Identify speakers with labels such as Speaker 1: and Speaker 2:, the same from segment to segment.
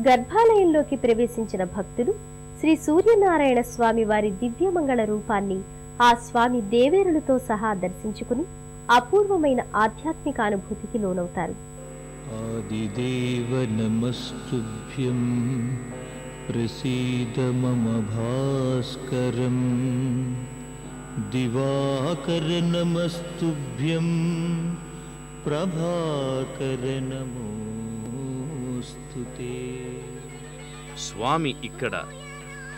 Speaker 1: గర్భాలయంలోకి ప్రవేశించిన భక్తులు శ్రీ సూర్యనారాయణ స్వామి వారి దివ్యమంగళ రూపాన్ని ఆ స్వామి దేవేరులతో సహా దర్శించుకుని అపూర్వమైన ఆధ్యాత్మిక అనుభూతికి లోనవుతారు.
Speaker 2: నమస్తుభ్యం దివాకర ప్రభాకర నమో స్తుతే
Speaker 3: స్వామి ఇక్కడ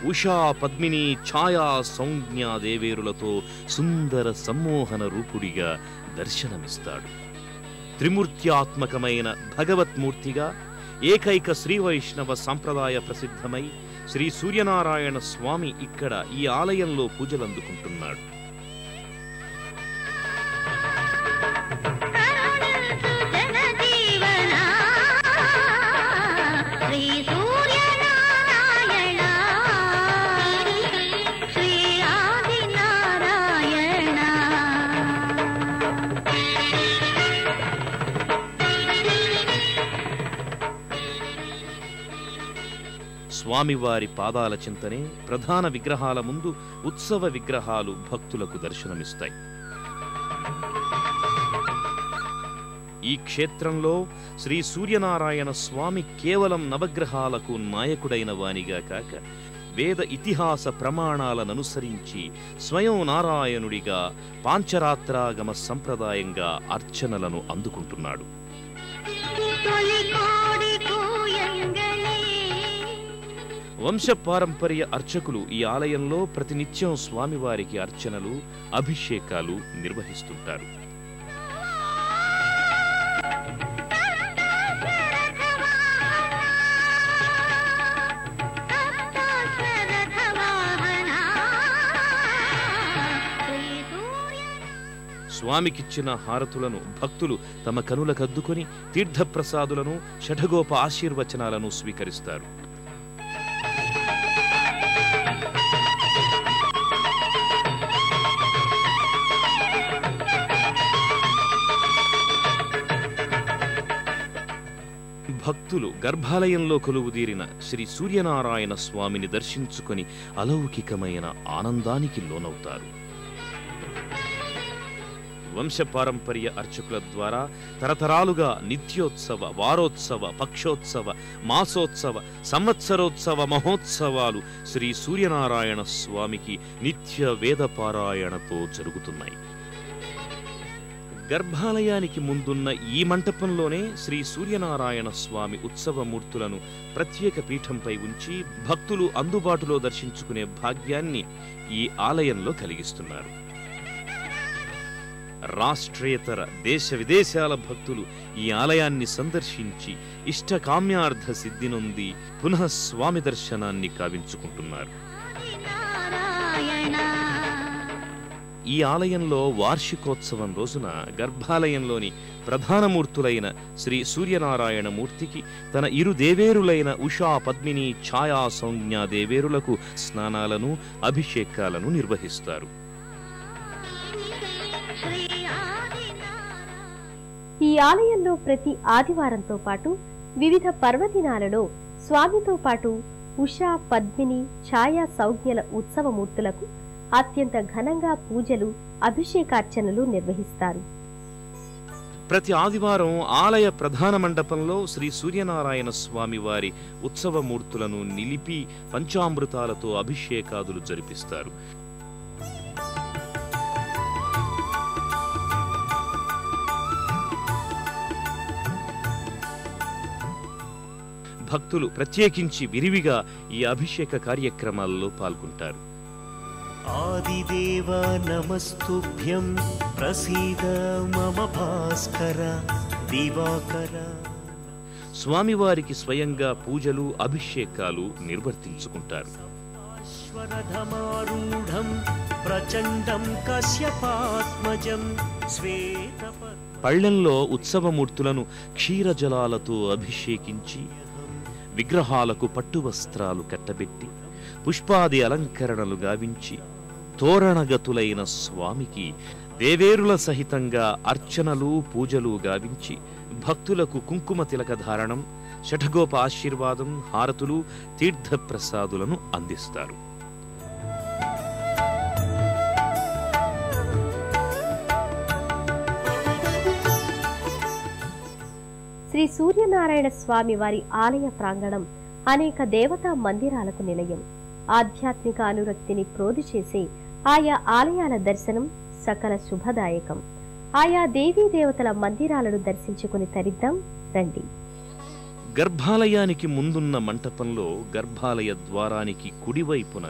Speaker 3: ఉషా పద్మిని ఛాయా సంజ్ఞా దేవేరులతో సుందర సమ్మోహన రూపుడిగా దర్శనమిస్తాడు. త్రిమూర్త్యాత్మకమైన భగవత్మూర్తిగా ఏకైక శ్రీ వైష్ణవ సంప్రదాయ ప్రసిద్ధమై శ్రీ సూర్యనారాయణ స్వామి ఇక్కడ ఈ ఆలయంలో పూజలందుకుంటున్నాడు. స్వామివారి పాదాల చింతనే ప్రధాన విగ్రహాల ముందు ఉత్సవ విగ్రహాలు భక్తులకు దర్శనమిస్తాయి. ఈ క్షేత్రంలో శ్రీ సూర్యనారాయణ స్వామి కేవలం నవగ్రహాలకు నాయకుడైన వానిగా కాక వేద ఇతిహాస ప్రమాణాలను అనుసరించి స్వయం నారాయణుడిగా పాంచరాత్రాగమ సంప్రదాయంగా అర్చనలను అందుకుంటున్నాడు. వంశపారంపర్య అర్చకులు ఈ ఆలయంలో ప్రతినిత్యం స్వామివారికి అర్చనలు అభిషేకాలు నిర్వహిస్తుంటారు. స్వామికిచ్చిన హారతులను భక్తులు తమ కనులకద్దుకొని తీర్థప్రసాదులను షఠగోప ఆశీర్వచనాలను స్వీకరిస్తారు. భక్తులు గర్భాలయంలో కొలువుదీరిన శ్రీ సూర్యనారాయణ స్వామిని దర్శించుకొని అలౌకికమైన ఆనందానికి లోనవుతారు. వంశపారంపర్య అర్చకుల ద్వారా తరతరాలుగా నిత్యోత్సవ వారోత్సవ పక్షోత్సవ మాసోత్సవ సంవత్సరోత్సవ మహోత్సవాలు శ్రీ సూర్యనారాయణ స్వామికి నిత్య వేద పారాయణతో జరుగుతున్నాయి. గర్భాలయానికి ముందున్న ఈ మంటపంలోనే శ్రీ సూర్యనారాయణ స్వామి ఉత్సవమూర్తులను ప్రత్యేక పీఠంపై ఉంచి భక్తులు అందుబాటులో దర్శించుకునే భాగ్యాన్ని ఈ ఆలయంలో కలిగిస్తున్నారు. రాష్ట్రేతర దేశ విదేశాల భక్తులు ఈ ఆలయాన్ని సందర్శించి ఇష్టకామ్యార్థ సిద్ధి నొంది పునః స్వామి దర్శనాన్ని కావించుకుంటున్నారు.
Speaker 4: నారాయణ
Speaker 3: ఈ ఆలయంలో వార్షికోత్సవం రోజున గర్భాలయంలోని ప్రధానమూర్తులైన శ్రీ సూర్యనారాయణ మూర్తికి తన ఇరు దేవేరులైన ఉషా పద్మిని ఛాయా సంజ్ఞ దేవేరులకు స్నానాలను అభిషేకాలను నిర్వహిస్తారు.
Speaker 1: ఈ ఆలయంలో ప్రతి ఆదివారంతో పాటు వివిధ పర్వదినాలలో స్వామితో పాటు ఉషా పద్మిని ఛాయా సౌజ్ఞల ఉత్సవమూర్తులకు అత్యంత ఘనంగా పూజలు అభిషేకార్చనలు నిర్వహిస్తారు.
Speaker 3: ప్రతి ఆదివారం ఆలయ ప్రధాన మండపంలో శ్రీ సూర్యనారాయణ స్వామి వారి ఉత్సవమూర్తులను నిలిపి పంచామృతాలతో అభిషేకాదులు జరిపిస్తారు. భక్తులు ప్రత్యేకించి విరివిగా ఈ అభిషేక కార్యక్రమాల్లో పాల్గొంటారు.
Speaker 5: आदिदेव नमस्तुभ्यं प्रसीद मम भास्कर दिवाकर
Speaker 3: స్వామివారికి స్వయంగా పూజలు అభిషేకాలు నిర్వర్తించుకుంటారు
Speaker 5: श्वरधमारूढं प्रचण्डं कश्यपात्मजं श्वेतपद्म
Speaker 3: పళ్ళెంలో ఉత్సవమూర్తులను క్షీరజలాలతో అభిషేకించి విగ్రహాలకు పట్టు వస్త్రాలు కట్టబెట్టి పుష్పాది అలంకరణలు గావించి తోరణగతులైన స్వామికి దేవేరుల సహితంగా అర్చనలు పూజలు గావించి భక్తులకు కుంకుమ తిలక ధారణం షఠగోప ఆశీర్వాదం హారతులు తీర్థప్రసాదులను అందిస్తారు.
Speaker 1: శ్రీ సూర్యనారాయణ స్వామి వారి ఆలయ ప్రాంగణం అనేక దేవతా మందిరాలకు నిలయం. ఆధ్యాత్మిక అనురక్తిని ప్రోధి చేసే ఆయా ఆలయాల దర్శనం సకల శుభదాయకం. ఆయా దేవీ దేవతల మందిరాలను దర్శించుకుని తరిద్దాం. రండి.
Speaker 3: గర్భాలయానికి ముందున్న మంటపంలో గర్భాలయ ద్వారానికి కుడివైపున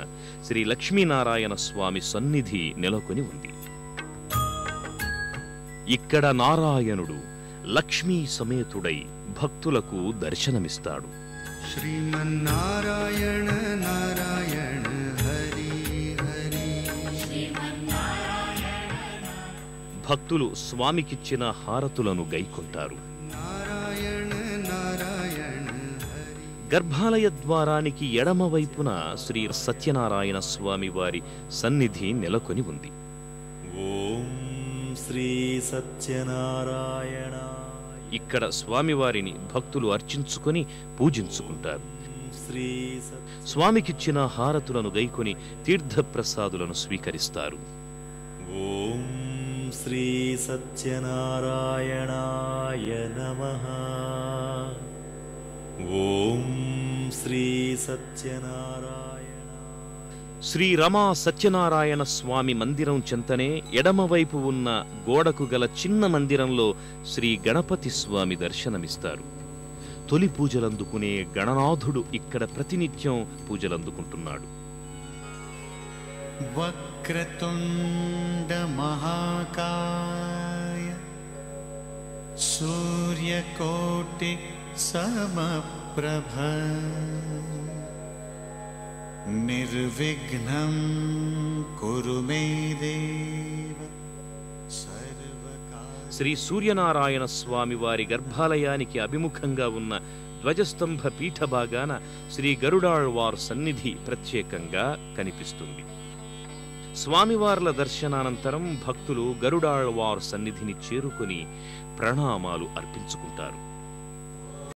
Speaker 3: శ్రీ లక్ష్మీనారాయణ స్వామి సన్నిధి నెలకొని ఉంది. ఇక్కడ నారాయణుడు లక్ష్మీ సమేతుడై భక్తులకు దర్శనమిస్తాడు.
Speaker 6: श्रीमन्नारायण नारायण हरि हरि
Speaker 3: భక్తులు స్వామికిచ్చిన హారతులను గైకొంటారు
Speaker 6: नारायण नारायण हरि
Speaker 3: గర్భాలయ ద్వారానికి ఎడమ వైపున శ్రీ సత్యనారాయణ స్వామి వారి సన్నిధి నెలకొని ఉంది
Speaker 7: ఓం శ్రీ సత్యనారాయణ
Speaker 3: ఇక్కడ స్వామివారిని భక్తులు అర్చించుకొని పూజించుకుంటారు. స్వామికిచ్చిన హారతులను గైకొని తీర్థప్రసాదులను స్వీకరిస్తారు.
Speaker 7: ఓం శ్రీ సత్యనారాయణాయ నమః. ఓం శ్రీ సత్యనారాయణ
Speaker 3: శ్రీ రమా సత్యనారాయణ స్వామి మందిరం చెంతనే ఎడమవైపు ఉన్న గోడకు గల చిన్న మందిరంలో శ్రీ గణపతి స్వామి దర్శనమిస్తారు. తొలి పూజలందుకునే గణనాథుడు ఇక్కడ ప్రతినిత్యం పూజలందుకుంటున్నాడు.
Speaker 6: వక్రతుండ మహాకాయ సూర్యకోటి సమప్రభ निर्विघ्नं कुरु मे देव सर्वकार्य
Speaker 3: శ్రీ సూర్యనారాయణ స్వామి వారి గర్భాలయానికి అభిముఖంగా ఉన్న ధ్వజస్తంభ పీఠ భాగాన శ్రీ గరుడాళ్వార్ సన్నిధి ప్రత్యేకంగా కనిపిస్తుంది స్వామివార్ల దర్శనానంతరం భక్తులు గరుడాళ్వార్ సన్నిధిని చేరుకొని ప్రణామాలు అర్పించుకుంటారు